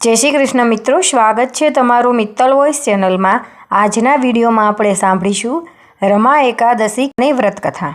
જય શ્રી કૃષ્ણ મિત્રો, સ્વાગત છે તમારું મિત્તલ વોઇસ ચેનલમાં. આજના વિડીયોમાં આપણે સાંભળીશું રમા એકાદશી અને વ્રત કથા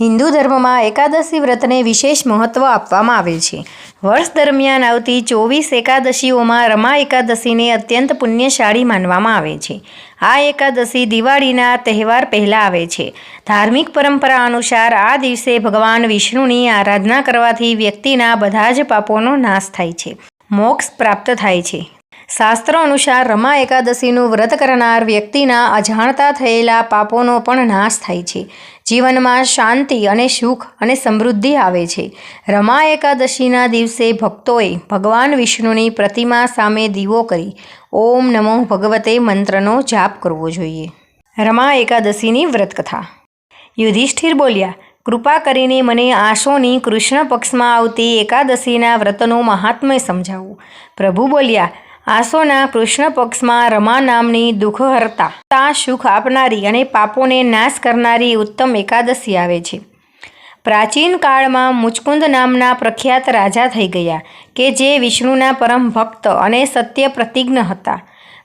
હિન્દુ ધર્મમાં એકાદશી વ્રતને વિશેષ મહત્ત્વ આપવામાં આવે છે. વર્ષ દરમિયાન આવતી ચોવીસ એકાદશીઓમાં રમા એકાદશીને અત્યંત પુણ્યશાળી માનવામાં આવે છે. આ એકાદશી દિવાળીના તહેવાર પહેલાં આવે છે. ધાર્મિક પરંપરા અનુસાર આ દિવસે ભગવાન વિષ્ણુની આરાધના કરવાથી વ્યક્તિના બધા જ પાપોનો નાશ થાય છે. મોક્ષ પ્રાપ્ત થાય છે. શાસ્ત્રો અનુસાર રમા એકાદશીનું વ્રત કરનાર વ્યક્તિના અજાણતા થયેલા પાપોનો પણ નાશ થાય છે. જીવનમાં શાંતિ અને સુખ અને સમૃદ્ધિ આવે છે. રમા એકાદશીના દિવસે ભક્તોએ ભગવાન વિષ્ણુની પ્રતિમા સામે દીવો કરી ઓમ નમો ભગવતે મંત્રનો જાપ કરવો જોઈએ. રમા એકાદશીની વ્રત કથા યુધિષ્ઠિર બોલ્યા કૃપા કરીને મને આશોની કૃષ્ણ પક્ષમાં આવતી એકાદશીના વ્રતનું મહાત્મ્ય સમજાવું. પ્રભુ બોલ્યા, આશોના કૃષ્ણ પક્ષમાં રમા નામની દુઃખહર્તા, તા સુખ આપનારી અને પાપોને નાશ કરનારી ઉત્તમ એકાદશી આવે છે. પ્રાચીન કાળમાં મુચકુંદ નામના પ્રખ્યાત રાજા થઈ ગયા, કે જે વિષ્ણુના પરમ ભક્ત અને સત્ય પ્રતિજ્ઞ હતા.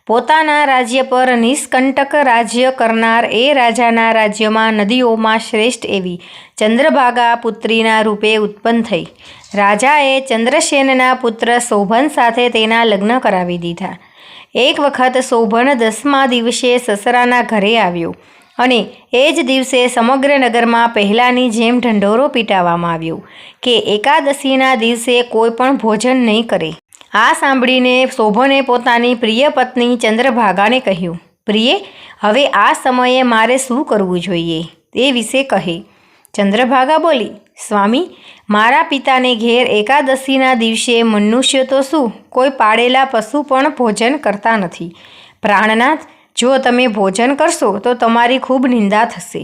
પોતાના રાજ્ય પર નિષ્કંટક રાજ્ય કરનાર એ રાજાના રાજ્યમાં નદીઓમાં શ્રેષ્ઠ એવી ચંદ્રભાગા પુત્રીના રૂપે ઉત્પન્ન થઈ. રાજાએ ચંદ્રસેનના પુત્ર શોભન સાથે તેના લગ્ન કરાવી દીધા. એક વખત શોભન દસમા દિવસે સસરાના ઘરે આવ્યો અને એ જ દિવસે સમગ્ર નગરમાં પહેલાંની જેમ ઢંઢોરો પીટાવવામાં આવ્યો કે એકાદશીના દિવસે કોઈ પણ ભોજન નહીં કરે. આ સાંભળીને શોભને પોતાની પ્રિય પત્ની ચંદ્રભાગાને કહ્યું, પ્રિય, હવે આ સમયે મારે શું કરવું જોઈએ? તે વિશે કહે, ચંદ્રભાગા બોલી, સ્વામી, મારા પિતાને ઘેર એકાદશીના દિવસે મનુષ્ય તો શું? કોઈ પાળેલા પશુ પણ ભોજન કરતા નથી. પ્રાણનાથ, જો તમે ભોજન કરશો તો તમારી ખૂબ નિંદા થશે.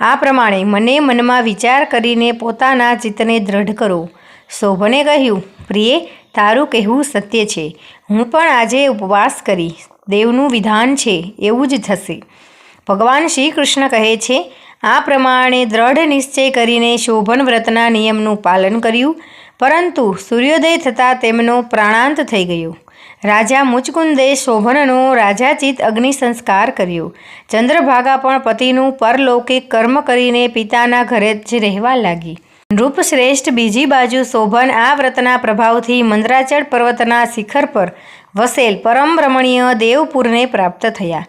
આ પ્રમાણે મને મનમાં વિચાર કરીને પોતાના ચિત્તને દ્રઢ કરો. શોભને કહ્યું, પ્રિય તારું કહેવું સત્ય છે. હું પણ આજે ઉપવાસ કરી દેવનું વિધાન છે એવું જ થશે. ભગવાન શ્રી કૃષ્ણ કહે છે, આ પ્રમાણે દ્રઢ નિશ્ચય કરીને શોભન વ્રતના નિયમનું પાલન કર્યું, પરંતુ સૂર્યોદય થતાં તેમનો પ્રાણાંત થઈ ગયો. રાજા મુચકુંદે શોભનનો રાજાચિત અગ્નિ સંસ્કાર કર્યો. ચંદ્રભાગા પણ પતિનું પરલૌકિક કર્મ કરીને પિતાના ઘરે જ રહેવા લાગી. નૃપશ્રેષ્ઠ બીજી બાજુ શોભન આ વ્રતના પ્રભાવથી મંદરાચળ પર્વતના શિખર પર વસેલ પરમ રમણીય દેવપુરને પ્રાપ્ત થયા.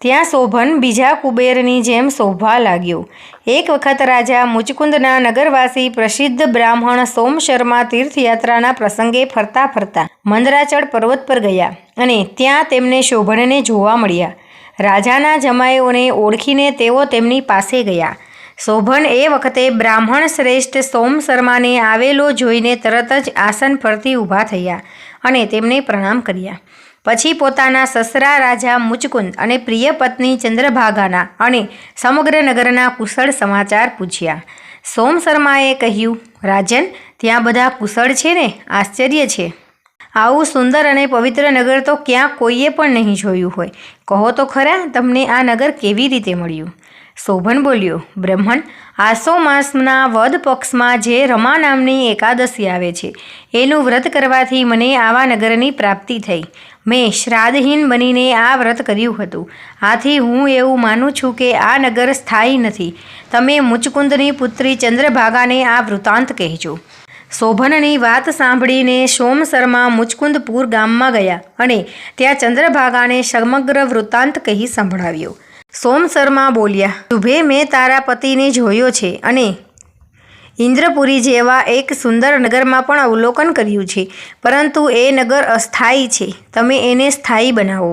ત્યાં શોભન બીજા કુબેરની જેમ શોભવા લાગ્યો. એક વખત રાજા મુચકુંદના નગરવાસી પ્રસિદ્ધ બ્રાહ્મણ સોમ શર્મા તીર્થયાત્રાના પ્રસંગે ફરતા ફરતા મંદરાચળ પર્વત પર ગયા અને ત્યાં તેમને શોભનને જોવા મળ્યા. રાજાના જમાઈઓને ઓળખીને તેઓ તેમની પાસે ગયા. શોભન એ વખતે બ્રાહ્મણ શ્રેષ્ઠ સોમ શર્માને આવેલો જોઈને તરત જ આસન પરથી ઊભા થયા અને તેમને પ્રણામ કર્યા. પછી પોતાના સસરા રાજા મુચકુંદ અને પ્રિય પત્ની ચંદ્રભાગાના અને સમગ્ર નગરના કુશળ સમાચાર પૂછ્યા. સોમ શર્માએ કહ્યું, રાજન, ત્યાં બધા કુશળ છે ને? આશ્ચર્ય છે. આવું સુંદર અને પવિત્ર નગર તો ક્યાં કોઈએ પણ નહીં જોયું હોય. કહો તો ખરા, તમને આ નગર કેવી રીતે મળ્યું? શોભન બોલ્યો, બ્રહ્મણ આસો માસના વદ પક્ષમાં જે રમા નામની એકાદશી આવે છે, એનું વ્રત કરવાથી મને આવા નગરની પ્રાપ્તિ થઈ. મેં શ્રાદ્ધહીન બનીને આ વ્રત કર્યું હતું. આથી હું એવું માનું છું કે આ નગર સ્થાયી નથી. તમે મુચકુંદની પુત્રી ચંદ્રભાગાને આ વૃત્તાંત કહેજો. શોભનની વાત સાંભળીને સોમ શર્મા મુચકુંદપુર ગામમાં ગયા અને ત્યાં ચંદ્રભાગાને સમગ્ર વૃત્તાંત કહી સંભળાવ્યો. સોમ શર્મા બોલ્યા શુભે મેં તારા પતિને જોયો છે અને ઇન્દ્રપુરી જેવા એક સુંદર નગરમાં પણ અવલોકન કર્યું છે, પરંતુ એ નગર અસ્થાયી છે. તમે એને સ્થાયી બનાવો.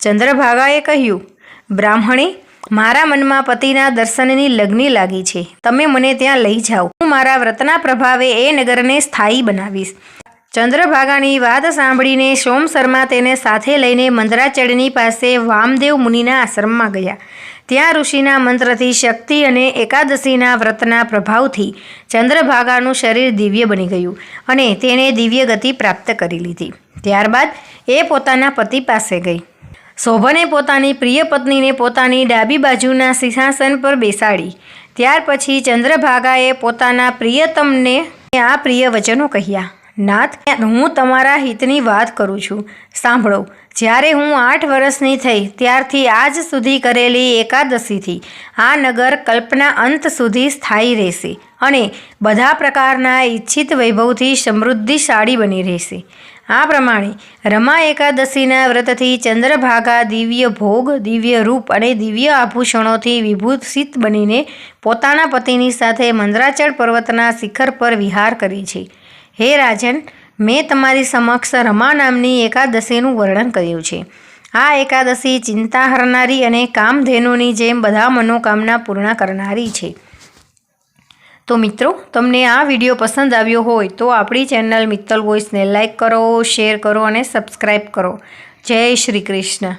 ચંદ્રભાગાએ કહ્યું, બ્રાહ્મણે, મારા મનમાં પતિના દર્શનની લગ્ની લાગી છે. તમે મને ત્યાં લઈ જાઓ. હું મારા વ્રતના પ્રભાવે એ નગરને સ્થાયી બનાવીશ. ચંદ્રભાગાની વાત સાંભળીને સોમ શર્મા તેને સાથે લઈને મંદરાચળની પાસે વામદેવ મુનિના આશ્રમમાં ગયા. ત્યાં ઋષિના મંત્રથી શક્તિ અને એકાદશીના વ્રતના પ્રભાવથી ચંદ્રભાગાનું શરીર દિવ્ય બની ગયું અને તેણે દિવ્ય ગતિ પ્રાપ્ત કરી લીધી. ત્યારબાદ એ પોતાના પતિ પાસે ગઈ. શોભને પોતાની પ્રિય પત્નીને પોતાની ડાબી બાજુના સિંહાસન પર બેસાડી. ત્યાર પછી ચંદ્રભાગાએ પોતાના પ્રિયતમને આ પ્રિય વચનો કહ્યા. નાથ હું તમારા હિતની વાત કરું છું. સાંભળો, જ્યારે હું આઠ વર્ષની થઈ, ત્યારથી આજ સુધી કરેલી એકાદશીથી આ નગર કલ્પના અંત સુધી સ્થાયી રહેશે અને બધા પ્રકારના ઈચ્છિત વૈભવથી સમૃદ્ધિશાળી બની રહેશે. આ પ્રમાણે રમા એકાદશીના વ્રતથી ચંદ્રભાગા દિવ્ય ભોગ, દિવ્ય રૂપ અને દિવ્ય આભૂષણોથી વિભૂષિત બનીને પોતાના પતિની સાથે મંદરાચળ પર્વતના શિખર પર વિહાર કરી છે. હે રાજન, મેં તમારી સમક્ષ રમા નામની એકાદશીનું વર્ણન કર્યું છે. આ એકાદશી ચિંતા હરનારી અને કામધેનુની જેમ બધા મનોકામના પૂર્ણ કરનારી છે. તો મિત્રો, તમને આ વીડિયો પસંદ આવ્યો હોય તો આપણી ચેનલ મિત્તલ વોઇસને લાઇક કરો, શેર કરો અને સબસ્ક્રાઈબ કરો. જય શ્રી કૃષ્ણ.